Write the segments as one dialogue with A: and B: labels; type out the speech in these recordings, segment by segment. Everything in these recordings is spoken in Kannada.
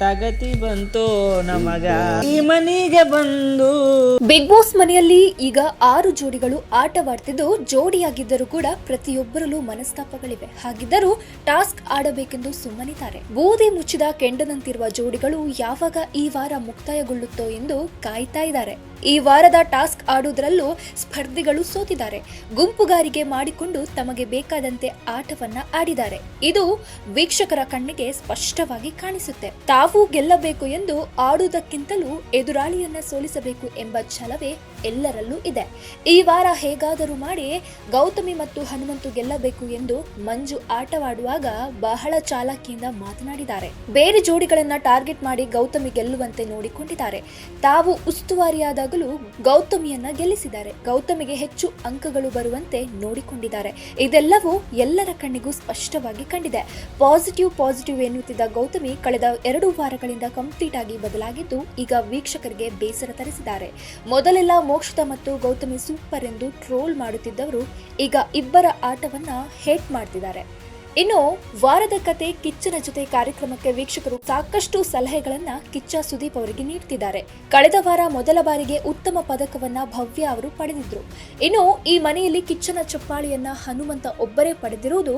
A: ತಗತಿ ಬಂತು ನಮಗ. ಈ ಮನೆಗೆ ಬಂದು
B: ಬಿಗ್ ಬಾಸ್ ಮನೆಯಲ್ಲಿ ಈಗ ಆರು ಜೋಡಿಗಳು ಆಟವಾಡ್ತಿದ್ದು. ಜೋಡಿಯಾಗಿದ್ದರೂ ಕೂಡ ಪ್ರತಿಯೊಬ್ಬರಲ್ಲೂ ಮನಸ್ತಾಪಗಳಿವೆ. ಹಾಗಿದ್ದರೂ ಟಾಸ್ಕ್ ಆಡಬೇಕೆಂದು ಸುಮ್ಮನಿದ್ದಾರೆ. ಬೂದಿ ಮುಚ್ಚಿದ ಕೆಂಡದಂತಿರುವ ಜೋಡಿಗಳು ಯಾವಾಗ ಈ ವಾರ ಮುಕ್ತಾಯಗೊಳ್ಳುತ್ತೋ ಎಂದು ಕಾಯ್ತಾ ಇದ್ದಾರೆ. ಈ ವಾರದ ಟಾಸ್ಕ್ ಆಡುವುದರಲ್ಲೂ ಸ್ಪರ್ಧಿಗಳು ಸೋತಿದ್ದಾರೆ. ಗುಂಪುಗಾರಿಕೆ ಮಾಡಿಕೊಂಡು ತಮಗೆ ಬೇಕಾದಂತೆ ಆಟವನ್ನ ಆಡಿದ್ದಾರೆ. ಇದು ವೀಕ್ಷಕರ ಕಣ್ಣಿಗೆ ಸ್ಪಷ್ಟವಾಗಿ ಕಾಣಿಸುತ್ತೆ. ತಾವು ಗೆಲ್ಲಬೇಕು ಎಂದು ಆಡುವುದಕ್ಕಿಂತಲೂ ಎದುರಾಳಿಯನ್ನ ಸೋಲಿಸಬೇಕು ಎಂಬ ಛಲವೇ ಎಲ್ಲರಲ್ಲೂ ಇದೆ. ಈ ವಾರ ಹೇಗಾದರೂ ಮಾಡಿ ಗೌತಮಿ ಮತ್ತು ಹನುಮಂತು ಗೆಲ್ಲಬೇಕು ಎಂದು ಮಂಜು ಆಟವಾಡುವಾಗ ಬಹಳ ಚಾಲಾಕಿಯಿಂದ ಮಾತನಾಡಿದ್ದಾರೆ. ಬೇರೆ ಜೋಡಿಗಳನ್ನ ಟಾರ್ಗೆಟ್ ಮಾಡಿ ಗೌತಮಿ ಗೆಲ್ಲುವಂತೆ ನೋಡಿಕೊಂಡಿದ್ದಾರೆ. ತಾವು ಉಸ್ತುವಾರಿಯಾದಾಗಲೂ ಗೌತಮಿಯನ್ನ ಗೆಲ್ಲಿಸಿದ್ದಾರೆ. ಗೌತಮಿಗೆ ಹೆಚ್ಚು ಅಂಕಗಳು ಬರುವಂತೆ ನೋಡಿಕೊಂಡಿದ್ದಾರೆ. ಇದೆಲ್ಲವೂ ಎಲ್ಲರ ಕಣ್ಣಿಗೂ ಸ್ಪಷ್ಟವಾಗಿ ಕಂಡಿದೆ. ಪಾಸಿಟಿವ್ ಪಾಸಿಟಿವ್ ಎನ್ನುತ್ತಿದ್ದ ಗೌತಮಿ ಕಳೆದ ಎರಡು ವಾರಗಳಿಂದ ಕಂಪ್ಲೀಟ್ ಆಗಿ ಬದಲಾಗಿದ್ದು ಈಗ ವೀಕ್ಷಕರಿಗೆ ಬೇಸರ ತರಿಸಿದ್ದಾರೆ. ಮೊದಲೆಲ್ಲ ಮೋಕ್ಷಿತ ಮತ್ತು ಗೌತಮಿ ಸೂಪರ್ ಎಂದು ಟ್ರೋಲ್ ಮಾಡುತ್ತಿದ್ದವರು ಈಗ ಇಬ್ಬರ ಆಟವನ್ನ ಹೇಟ್ ಮಾಡ್ತಿದ್ದಾರೆ. ಇನ್ನು ವಾರದ ಕತೆ ಕಿಚ್ಚನ ಜೊತೆ ಕಾರ್ಯಕ್ರಮಕ್ಕೆ ವೀಕ್ಷಕರು ಸಾಕಷ್ಟು ಸಲಹೆಗಳನ್ನ ಕಿಚ್ಚ ಸುದೀಪ್ ಅವರಿಗೆ ನೀಡ್ತಿದ್ದಾರೆ. ಕಳೆದ ವಾರ ಮೊದಲ ಬಾರಿಗೆ ಉತ್ತಮ ಪದಕವನ್ನ ಭವ್ಯ ಅವರು ಪಡೆದಿದ್ರು. ಇನ್ನು ಈ ಮನೆಯಲ್ಲಿ ಕಿಚ್ಚನ ಚಪ್ಪಾಳಿಯನ್ನ ಹನುಮಂತ ಒಬ್ಬರೇ ಪಡೆದಿರುವುದು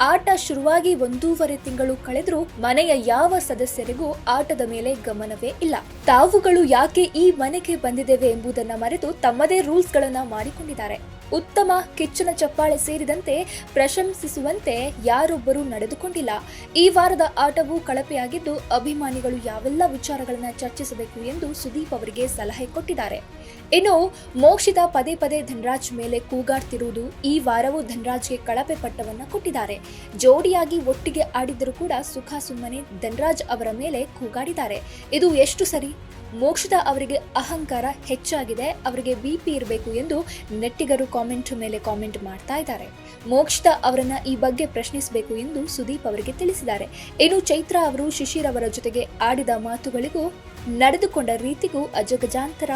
B: ಆಟ ಶುರುವಾಗಿ ಒಂದೂವರೆ ತಿಂಗಳು ಕಳೆದರೂ ಮನೆಯ ಯಾವ ಸದಸ್ಯರಿಗೂ ಆಟದ ಮೇಲೆ ಗಮನವೇ ಇಲ್ಲ. ತಾವುಗಳು ಯಾಕೆ ಈ ಮನೆಗೆ ಬಂದಿದ್ದೇವೆ ಎಂಬುದನ್ನ ಮರೆತು ತಮ್ಮದೇ ರೂಲ್ಸ್ ಗಳನ್ನ ಮಾಡಿಕೊಂಡಿದ್ದಾರೆ. ಉತ್ತಮ ಕಿಚ್ಚನ ಚಪ್ಪಾಳೆ ಸೇರಿದಂತೆ ಪ್ರಶಂಸಿಸುವಂತೆ ಯಾರೊಬ್ಬರೂ ನಡೆದುಕೊಂಡಿಲ್ಲ. ಈ ವಾರದ ಆಟವು ಕಳಪೆಯಾಗಿದ್ದು ಅಭಿಮಾನಿಗಳು ಯಾವೆಲ್ಲ ವಿಚಾರಗಳನ್ನು ಚರ್ಚಿಸಬೇಕು ಎಂದು ಸುದೀಪ್ ಅವರಿಗೆ ಸಲಹೆ ಕೊಟ್ಟಿದ್ದಾರೆ. ಇನ್ನು ಮೋಕ್ಷಿತ ಪದೇ ಪದೇ ಧನರಾಜ್ ಮೇಲೆ ಕೂಗಾಡ್ತಿರುವುದು ಈ ವಾರವೂ ಧನರಾಜ್ಗೆ ಕಳಪೆ ಪಟ್ಟವನ್ನು ಕೊಟ್ಟಿದ್ದಾರೆ. ಜೋಡಿಯಾಗಿ ಒಟ್ಟಿಗೆ ಆಡಿದ್ದರೂ ಕೂಡ ಸುಖ ಸುಮ್ಮನೆ ಧನ್ರಾಜ್ ಅವರ ಮೇಲೆ ಕೂಗಾಡಿದ್ದಾರೆ. ಇದು ಎಷ್ಟು ಸರಿ? ಮೋಕ್ಷದ ಅವರಿಗೆ ಅಹಂಕಾರ ಹೆಚ್ಚಾಗಿದೆ, ಅವರಿಗೆ ಬಿಪಿ ಇರಬೇಕು ಎಂದು ನೆಟ್ಟಿಗರು ಕಾಮೆಂಟ್ ಮೇಲೆ ಕಾಮೆಂಟ್ ಮಾಡ್ತಾ ಇದ್ದಾರೆ. ಮೋಕ್ಷದ ಅವರನ್ನ ಈ ಬಗ್ಗೆ ಪ್ರಶ್ನಿಸಬೇಕು ಎಂದು ಸುದೀಪ್ ಅವರಿಗೆ ತಿಳಿಸಿದ್ದಾರೆ. ಇನ್ನು ಚೈತ್ರ ಅವರು ಶಿಶಿರ್ ಅವರ ಜೊತೆಗೆ ಆಡಿದ ಮಾತುಗಳಿಗೂ, ನಡೆದುಕೊಂಡ ರೀತಿಗೂ ಅಜಗಜಾಂತರ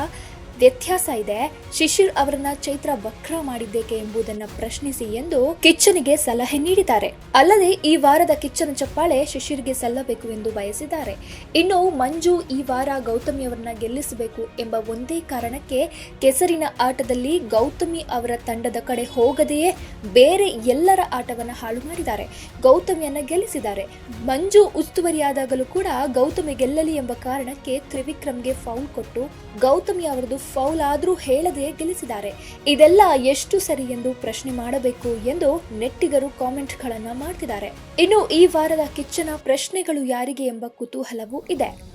B: ವ್ಯತ್ಯಾಸ ಇದೆ. ಶಿಶಿರ್ ಅವರನ್ನ ಚೈತ್ರ ವಕ್ರ ಮಾಡಿದ್ದೇಕೆ ಎಂಬುದನ್ನ ಪ್ರಶ್ನಿಸಿ ಎಂದು ಕಿಚ್ಚನಿಗೆ ಸಲಹೆ ನೀಡಿದ್ದಾರೆ. ಅಲ್ಲದೆ ಈ ವಾರದ ಕಿಚ್ಚನ ಚಪ್ಪಾಳೆ ಶಿಶಿರ್ಗೆ ಸಲ್ಲಬೇಕು ಎಂದು ಬಯಸಿದ್ದಾರೆ. ಇನ್ನು ಮಂಜು ಈ ವಾರ ಗೌತಮಿ ಅವರನ್ನ ಗೆಲ್ಲಿಸಬೇಕು ಎಂಬ ಒಂದೇ ಕಾರಣಕ್ಕೆ ಕೆಸರಿನ ಆಟದಲ್ಲಿ ಗೌತಮಿ ಅವರ ತಂಡದ ಕಡೆ ಹೋಗದೆಯೇ ಬೇರೆ ಎಲ್ಲರ ಆಟವನ್ನು ಹಾಳು ಮಾಡಿದ್ದಾರೆ. ಗೌತಮಿಯನ್ನ ಗೆಲ್ಲಿಸಿದ್ದಾರೆ. ಮಂಜು ಉಸ್ತುವರಿಯಾದಾಗಲೂ ಕೂಡ ಗೌತಮಿ ಗೆಲ್ಲಲಿ ಎಂಬ ಕಾರಣಕ್ಕೆ ತ್ರಿವಿಕ್ರಮ್ಗೆ ಫೌಲ್ ಕೊಟ್ಟು ಗೌತಮಿ ಅವರದು ಫೌಲ್ ಆದರೂ ಹೇಳದೆ ಗೆಲ್ಲಿಸಿದ್ದಾರೆ. ಇದೆಲ್ಲ ಎಷ್ಟು ಸರಿ ಎಂದು ಪ್ರಶ್ನೆ ಮಾಡಬೇಕು ಎಂದು ನೆಟ್ಟಿಗರು ಕಾಮೆಂಟ್ಗಳನ್ನು ಮಾಡ್ತಿದ್ದಾರೆ. ಇನ್ನು ಈ ವಾರದ ಕಿಚ್ಚನ ಪ್ರಶ್ನೆಗಳು ಯಾರಿಗೆ ಎಂಬ ಕುತೂಹಲವೂ ಇದೆ.